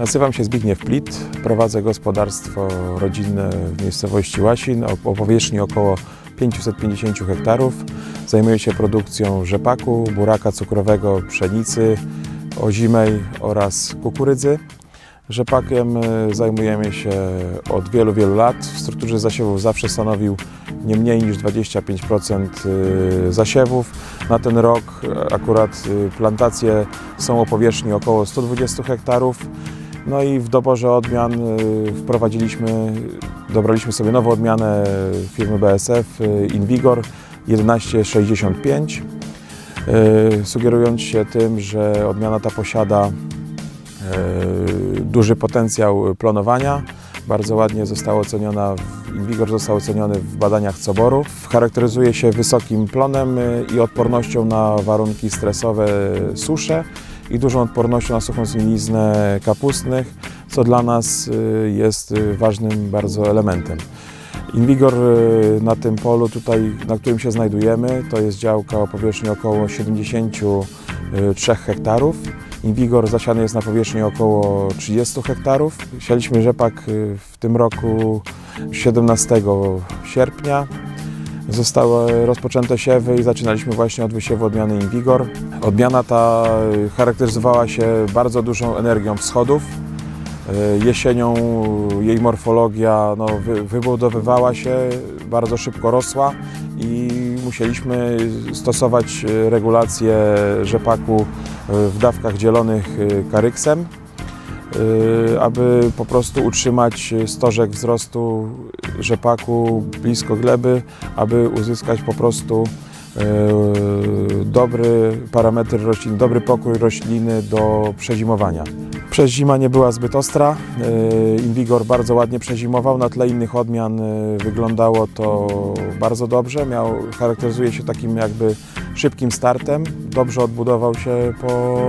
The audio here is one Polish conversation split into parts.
Nazywam się Zbigniew Plit, prowadzę gospodarstwo rodzinne w miejscowości Łasin o, powierzchni około 550 hektarów. Zajmuję się produkcją rzepaku, buraka cukrowego, pszenicy, ozimej oraz kukurydzy. Rzepakiem y, zajmujemy się od wielu, wielu lat. W strukturze zasiewów zawsze stanowił nie mniej niż 25% y, zasiewów. Na ten rok y, akurat plantacje są o powierzchni około 120 hektarów. No i w doborze odmian y, wprowadziliśmy, dobraliśmy sobie nową odmianę firmy BSF y, Invigor 1165, y, sugerując się tym, że odmiana ta posiada duży potencjał plonowania. Bardzo ładnie została oceniona, Invigor został oceniony w badaniach coboru. Charakteryzuje się wysokim plonem i odpornością na warunki stresowe, susze i dużą odpornością na suchą zgniliznę kapustnych, co dla nas y, jest y, ważnym bardzo elementem. Invigor y, na tym polu tutaj, na którym się znajdujemy, to jest działka o powierzchni około 73 hektarów. Invigor zasiany jest na powierzchni około 30 hektarów. Sialiśmy rzepak w tym roku 17 sierpnia. Zostały rozpoczęte siewy i zaczynaliśmy właśnie od wysiewu odmiany Invigor. Odmiana ta y, charakteryzowała się bardzo dużą energią wschodów. Y, Jesienią jej morfologia no, wy, wybudowywała się, bardzo szybko rosła i musieliśmy stosować y, regulację rzepaku w dawkach dzielonych karyksem, aby po prostu utrzymać stożek wzrostu rzepaku blisko gleby, aby uzyskać po prostu y, dobry parametr roślin, dobry pokój rośliny do przezimowania. Przez zima nie była zbyt ostra. y, Invigor bardzo ładnie przezimował. Na tle innych odmian y, wyglądało to bardzo dobrze. Miał, charakteryzuje się takim jakby szybkim startem. Dobrze odbudował się po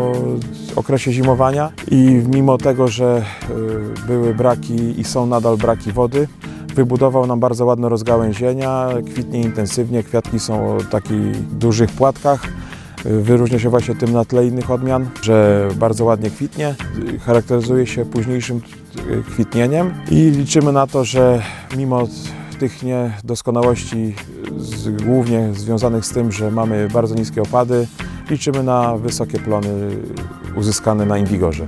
okresie zimowania i mimo tego, że były braki i są nadal braki wody, wybudował nam bardzo ładne rozgałęzienia, kwitnie intensywnie, kwiatki są o takich dużych płatkach. Wyróżnia się właśnie tym na tle innych odmian, że bardzo ładnie kwitnie, charakteryzuje się późniejszym y, kwitnieniem i liczymy na to, że mimo tych niedoskonałości, z, głównie związanych z tym, że mamy bardzo niskie opady, liczymy na wysokie plony uzyskane na Invigorze.